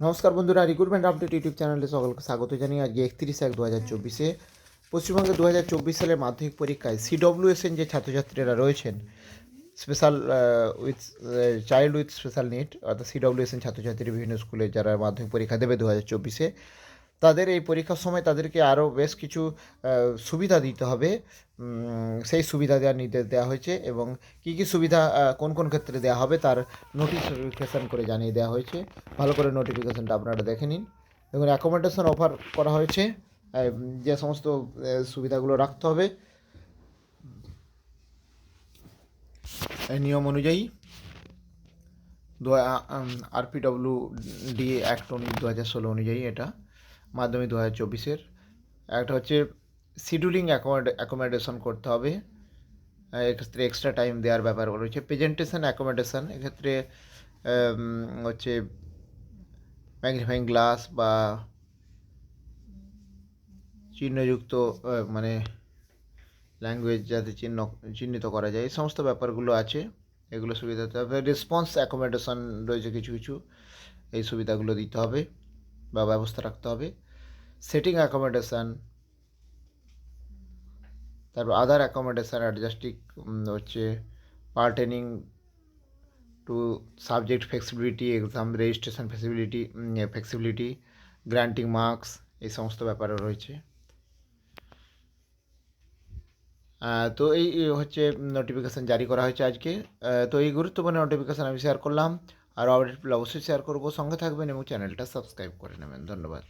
নমস্কার বন্ধুরা recruitment update YouTube চ্যানেলে সকলকে স্বাগত জানিয়ে আজকে একত্রিশ এক দু হাজার চব্বিশে পশ্চিমবঙ্গে দু হাজার চব্বিশ সালের মাধ্যমিক পরীক্ষায় সিডব্লিউএসএন যে ছাত্রছাত্রীরা রয়েছেন special with child with special need অর্থাৎ সিডব্লিউএসএন ছাত্রছাত্রী বিভিন্ন স্কুলে যারা মাধ্যমিক পরীক্ষা দেবে দু হাজার চব্বিশে তাদের এই পরীক্ষার সময় তাদেরকে আরও বেশ কিছু সুবিধা দিতে হবে। সেই সুবিধা দেওয়ার নির্দেশ দেওয়া হয়েছে এবং কী কী সুবিধা কোন কোন ক্ষেত্রে দেওয়া হবে তার নোটিফিকেশান করে জানিয়ে দেওয়া হয়েছে। ভালো করে নোটিফিকেশানটা আপনারা দেখে নিন। দেখুন অ্যাকোমোডেশন অফার করা হয়েছে। যে সমস্ত সুবিধাগুলো রাখতে হবে। নিয়ম অনুযায়ী দু আরপিডব্লিউ ডি অ্যাক্ট দু হাজার ষোলো অনুযায়ী এটা। মাধ্যমিক দু হাজার চব্বিশের। একটা হচ্ছে শিডিউলিং অ্যাকোমোডেশন করতে হবে। এক্ষেত্রে এক্সট্রা টাইম দেওয়ার ব্যাপার রয়েছে প্রেজেন্টেশন অ্যাকোমোডেশন এক্ষেত্রে হচ্ছে ম্যাগনিফাইং গ্লাস বা চিহ্নযুক্ত মানে ল্যাঙ্গুয়েজ যাতে চিহ্ন, চিহ্নিত করা যায়, এই সমস্ত ব্যাপারগুলো আছে, এগুলো সুবিধা দিতে হবে। রেসপন্স অ্যাকোমোডেশন রয়েছে কিছু কিছু, এই সুবিধাগুলো দিতে হবে। বা ব্যবস্থা রাখতে হবে। সেটিং অ্যাকোমোডেশান তারপর আদার অ্যাকোমোডেশন অ্যাডজাস্টিং হচ্ছে pertaining to subject flexibility exam registration flexibility flexibility granting marks এই সমস্ত ব্যাপারও রয়েছে। তো এই হচ্ছে নোটিফিকেশান জারি করা হয়েছে আজকে। তো এই গুরুত্বপূর্ণ নোটিফিকেশান আমি শেয়ার করলাম। আর আপডেটগুলো অবশ্যই শেয়ার করব। সঙ্গে থাকবেন এবং চ্যানেলটা সাবস্ক্রাইব করে নেবেন। ধন্যবাদ।